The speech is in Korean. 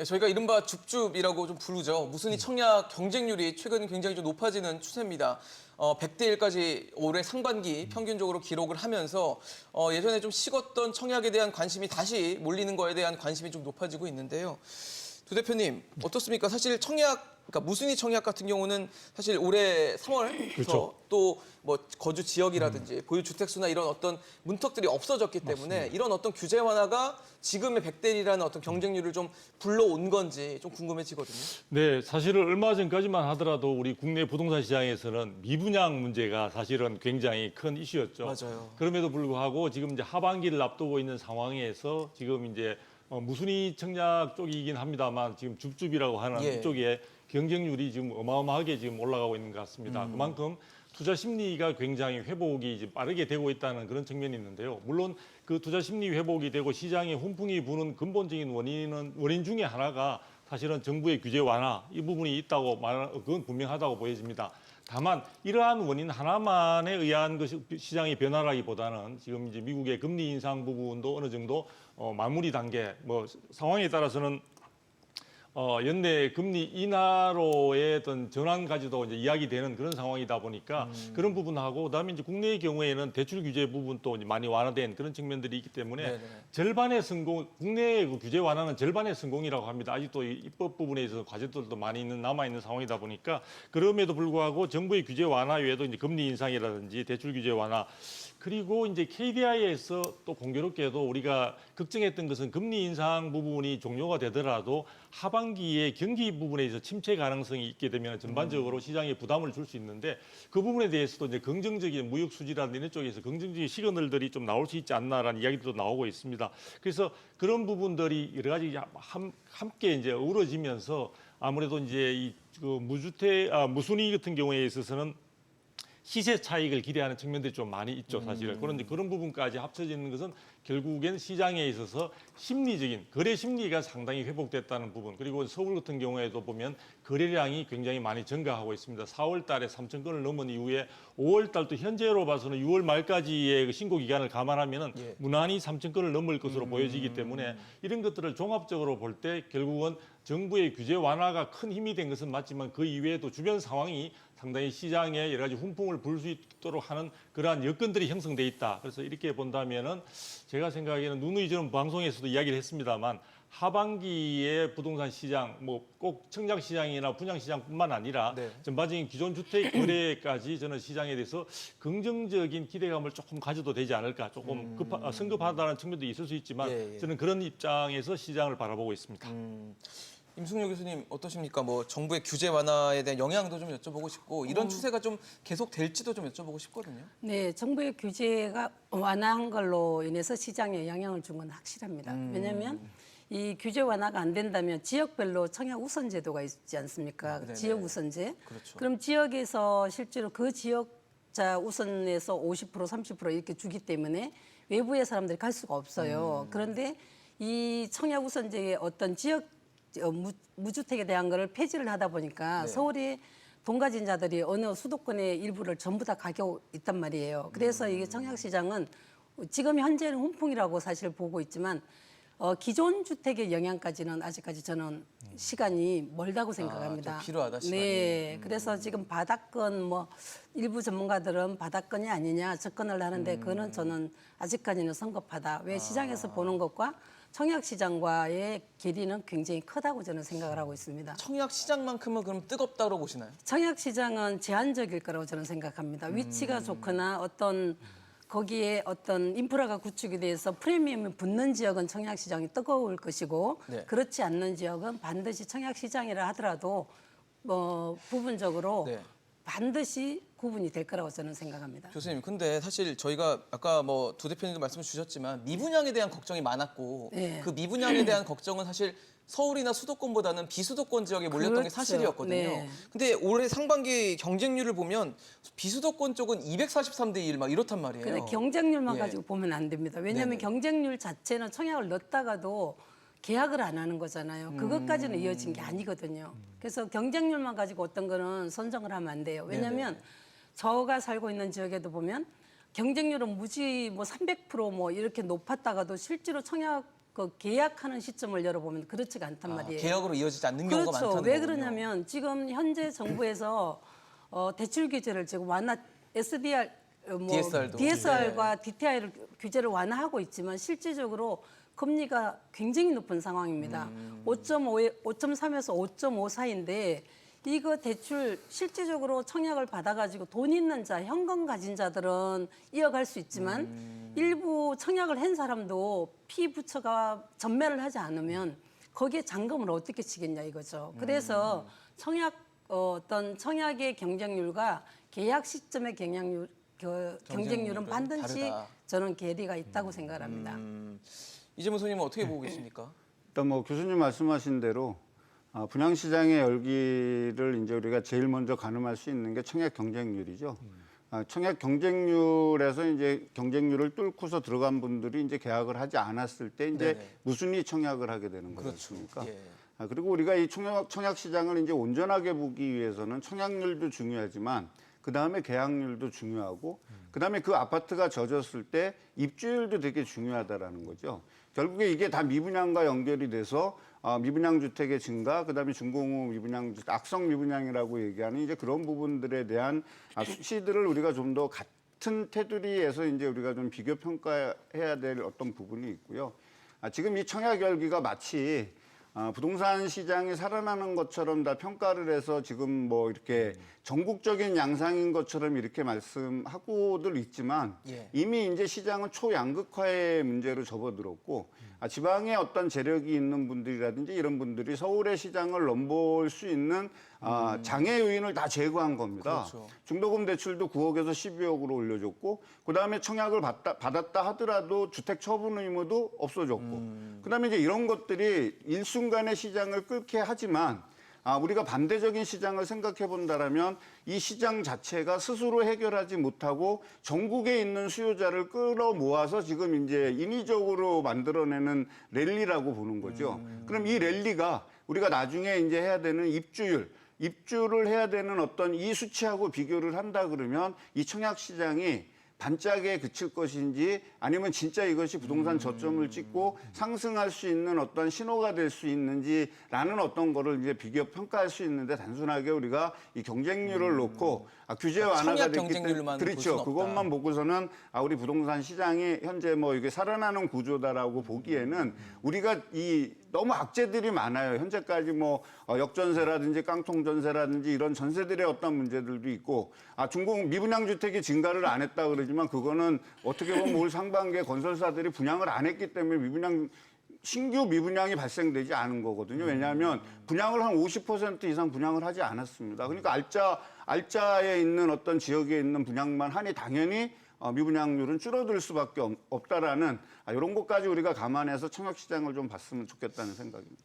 네, 저희가 이른바 줍줍이라고 좀 부르죠. 무순이 청약 경쟁률이 최근 굉장히 좀 높아지는 추세입니다. 어, 100대 1까지 올해 상반기 평균적으로 기록을 하면서 어, 예전에 좀 식었던 청약에 대한 관심이 다시 몰리는 거에 대한 관심이 좀 높아지고 있는데요. 두 대표님 어떻습니까? 사실 청약 그러니까 무순위 청약 같은 경우는 사실 올해 3월부터 그렇죠. 또뭐 거주 지역이라든지 보유 주택 수나 이런 어떤 문턱들이 없어졌기 때문에 이런 어떤 규제 완화가 지금의 100대1이라는 어떤 경쟁률을 좀 불러온 건지 좀 궁금해지거든요. 네, 사실은 얼마 전까지만 하더라도 우리 국내 부동산 시장에서는 미분양 문제가 사실은 굉장히 큰 이슈였죠. 맞아요. 그럼에도 불구하고 지금 이제 하반기를 앞두고 있는 상황에서 지금 이제 어, 무순위 청약 쪽이긴 합니다만 지금 줍줍이라고 하는 예. 이쪽에 경쟁률이 지금 어마어마하게 지금 올라가고 있는 것 같습니다. 음. 그만큼 투자 심리가 굉장히 회복이 이제 빠르게 되고 있다는 그런 측면이 있는데요. 물론 그 투자 심리 회복이 되고 시장에 훈풍이 부는 근본적인 원인은 원인 중에 하나가 사실은 정부의 규제 완화 이 부분이 있다고 말 그건 분명하다고 보여집니다. 다만 이러한 원인 하나만에 의한 것이 시장의 변화라기보다는 지금 이제 미국의 금리 인상 부분도 어느 정도 어, 마무리 단계 뭐 상황에 따라서는 어, 연내 금리 인하로의 어떤 전환까지도 이제 이야기되는 그런 상황이다 보니까 음. 그런 부분하고 그다음에 이제 국내의 경우에는 대출 규제 부분도 이제 많이 완화된 그런 측면들이 있기 때문에 네네. 절반의 성공 국내의 그 규제 완화는 절반의 성공이라고 합니다. 아직도 이 입법 부분에 있어서 과제들도 많이 있는 남아 있는 상황이다 보니까 그럼에도 불구하고 정부의 규제 완화 외에도 이제 금리 인상이라든지 대출 규제 완화 그리고 이제 KDI에서 또 공교롭게도 우리가 걱정했던 것은 금리 인상 부분이 종료가 되더라도 하반 기에 경기 부분에 있어 침체 가능성이 있게 되면 전반적으로 시장에 부담을 줄 수 있는데 그 부분에 대해서도 이제 긍정적인 무역 수지라는 이런 쪽에서 긍정적인 시그널들이 좀 나올 수 있지 않나라는 이야기도 나오고 있습니다. 그래서 그런 부분들이 여러 가지 함- 함께 이제 어우러지면서 아무래도 이제 이 그 무주택 아 무순위 같은 경우에 있어서는 시세 차익을 기대하는 측면들이 좀 많이 있죠, 사실은. 그런데 그런 부분까지 합쳐지는 것은 결국엔 시장에 있어서 심리적인 거래 심리가 상당히 회복됐다는 부분. 그리고 서울 같은 경우에도 보면 거래량이 굉장히 많이 증가하고 있습니다. 4월 달에 3천 건을 넘은 이후에 5월 달도 현재로 봐서는 6월 말까지의 그 신고 기간을 감안하면은 예. 무난히 3천 건을 넘을 것으로 보여지기 때문에 이런 것들을 종합적으로 볼 때 결국은 정부의 규제 완화가 큰 힘이 된 것은 맞지만 그 이외에도 주변 상황이 상당히 시장에 여러 가지 훈풍을 불 수 있도록 하는 그러한 여건들이 형성돼 있다. 그래서 이렇게 본다면은 제가 생각하기에는 누누이 저는 방송에서도 이야기를 했습니다만 하반기에 부동산 시장 뭐 꼭 청약 시장이나 분양 시장뿐만 아니라 네. 전반적인 기존 주택 거래까지 저는 시장에 대해서 긍정적인 기대감을 조금 가져도 되지 않을까 조금 급하, 아, 성급하다는 측면도 있을 수 있지만 예, 예. 저는 그런 입장에서 시장을 바라보고 있습니다. 임승료 교수님 어떠십니까? 뭐 정부의 규제 완화에 대한 영향도 좀 여쭤보고 싶고 이런 추세가 좀 계속 될지도 좀 여쭤보고 싶거든요. 네, 정부의 규제가 완화한 걸로 인해서 시장에 영향을 준 건 확실합니다. 왜냐하면 이 규제 완화가 안 된다면 지역별로 청약 우선 제도가 있지 않습니까? 네네. 지역 우선제. 그렇죠. 럼 지역에서 실제로 그 지역 자 우선에서 50% 30% 이렇게 주기 때문에 외부의 사람들이 갈 수가 없어요. 그런데 이 청약 우선제의 어떤 지역 어, 무, 무주택에 대한 거를 폐지를 하다 보니까 서울의 돈 가진 자들이 어느 수도권의 일부를 전부 다 가고 있단 말이에요. 그래서 이게 청약 시장은 지금 현재는 훈풍이라고 사실 보고 있지만 어, 기존 주택의 영향까지는 아직까지 저는 시간이 멀다고 생각합니다. 좀 필요하다, 시간이. 네, 그래서 지금 바닥권 뭐 일부 전문가들은 바닥권이 아니냐 접근을 하는데 그거는 저는 아직까지는 성급하다. 왜 시장에서 보는 것과 청약 시장과의 괴리는 굉장히 크다고 저는 생각을 하고 있습니다. 청약 시장만큼은 그럼 뜨겁다고 보시나요? 청약 시장은 제한적일 거라고 저는 생각합니다. 위치가 좋거나 어떤 거기에 어떤 인프라가 구축이 돼서 프리미엄이 붙는 지역은 청약 시장이 뜨거울 것이고 네. 그렇지 않는 지역은 반드시 청약 시장이라 하더라도 뭐 부분적으로 네. 반드시 구분이 될 거라고 저는 생각합니다. 교수님, 근데 사실 저희가 아까 뭐 두 대표님도 말씀 주셨지만 미분양에 대한 걱정이 많았고 네. 그 미분양에 대한 걱정은 사실 서울이나 수도권보다는 비수도권 지역에 몰렸던 게 그렇죠. 사실이었거든요. 네. 근데 올해 상반기 경쟁률을 보면 비수도권 쪽은 243대 1 막 이렇단 말이에요. 근데 경쟁률만 예. 가지고 보면 안 됩니다. 왜냐하면 네네. 경쟁률 자체는 청약을 넣었다가도 계약을 안 하는 거잖아요. 그것까지는 음. 이어진 게 아니거든요. 그래서 경쟁률만 가지고 어떤 거는 선정을 하면 안 돼요. 왜냐하면 저가 살고 있는 지역에도 보면 경쟁률은 무지 뭐 300%뭐 이렇게 높았다가도 실제로 청약 그 계약하는 시점을 열어보면 그렇지가 않단 아, 말이에요. 개혁으로 이어지지 않는 경우가 그렇죠. 많다는 왜 거군요. 그러냐면 지금 현재 정부에서 어, 대출 규제를 지금 완화 SDR 어, 뭐 DSR 도. DSR과 DTI를 규제를 완화하고 있지만 실질적으로 금리가 굉장히 높은 상황입니다. 음. 5.5에 5.3에서 5.5 사이인데 이거 대출 실질적으로 청약을 받아가지고 돈 있는 자, 현금 가진 자들은 이어갈 수 있지만 음. 일부 청약을 한 사람도 피부처가 전매를 하지 않으면 거기에 잔금을 어떻게 치겠냐 이거죠. 그래서 청약 어, 어떤 청약의 경쟁률과 계약 시점의 경쟁률 그 경쟁률은 반드시 다르다. 저는 괴리가 있다고 생각합니다. 음, 이재문 소님은 어떻게 보고 계십니까? 일단 뭐 교수님 말씀하신 대로 아, 분양 시장의 열기를 이제 우리가 제일 먼저 가늠할 수 있는 게 청약 경쟁률이죠. 아, 청약 경쟁률에서 이제 경쟁률을 뚫고서 들어간 분들이 이제 계약을 하지 않았을 때 이제 네네. 무순위 청약을 하게 되는 그렇죠. 거겠습니까? 예. 아, 그리고 우리가 이 청약, 청약 시장을 이제 온전하게 보기 위해서는 청약률도 중요하지만 그 다음에 계약률도 중요하고 그 다음에 그 아파트가 젖었을 때 입주율도 되게 중요하다라는 거죠. 결국에 이게 다 미분양과 연결이 돼서 아, 미분양 주택의 증가, 그 다음에 중공업 미분양, 악성 미분양이라고 얘기하는 이제 그런 부분들에 대한 아, 수치들을 우리가 좀 더 같은 테두리에서 이제 우리가 좀 비교 평가해야 될 어떤 부분이 있고요. 아, 지금 이 청약 열기가 마치 아, 부동산 시장이 살아나는 것처럼 다 평가를 해서 지금 뭐 이렇게 전국적인 양상인 것처럼 이렇게 말씀하고들 있지만 예. 이미 이제 시장은 초양극화의 문제로 접어들었고 아, 지방에 어떤 재력이 있는 분들이라든지 이런 분들이 서울의 시장을 넘볼 수 있는 아, 장애 요인을 다 제거한 겁니다. 그렇죠. 중도금 대출도 9억에서 12억으로 올려줬고 그다음에 청약을 받다, 받았다 하더라도 주택 처분 의무도 없어졌고 그다음에 이제 이런 것들이 일순간에 시장을 끓게 하지만 아, 우리가 반대적인 시장을 생각해 본다라면 이 시장 자체가 스스로 해결하지 못하고 전국에 있는 수요자를 끌어 모아서 지금 이제 인위적으로 만들어내는 랠리라고 보는 거죠. 그럼 이 랠리가 우리가 나중에 이제 해야 되는 입주율, 입주를 해야 되는 어떤 이 수치하고 비교를 한다 그러면 이 청약 시장이 반짝에 그칠 것인지 아니면 진짜 이것이 부동산 저점을 찍고 상승할 수 있는 어떤 신호가 될 수 있는지라는 어떤 거를 이제 비교 평가할 수 있는데 단순하게 우리가 이 경쟁률을 놓고 아, 규제 완화가 청약 됐기 때문에 그렇죠. 그것만 보고서는 아 우리 부동산 시장이 현재 뭐 이게 살아나는 구조다라고 보기에는 우리가 이 너무 악재들이 많아요. 현재까지 뭐 어, 역전세라든지 깡통전세라든지 이런 전세들의 어떤 문제들도 있고 아 중공 미분양 주택이 증가를 안 했다 그러지만 그거는 어떻게 보면 올 상반기에 건설사들이 분양을 안 했기 때문에 미분양 신규 미분양이 발생되지 않은 거거든요. 왜냐하면 분양을 한 50% 이상 분양을 하지 않았습니다. 그러니까 알짜 알짜에 있는 어떤 지역에 있는 분양만 하니 당연히 어, 미분양률은 줄어들 수밖에 없- 없다라는 아, 이런 것까지 우리가 감안해서 청약 시장을 좀 봤으면 좋겠다는 생각입니다.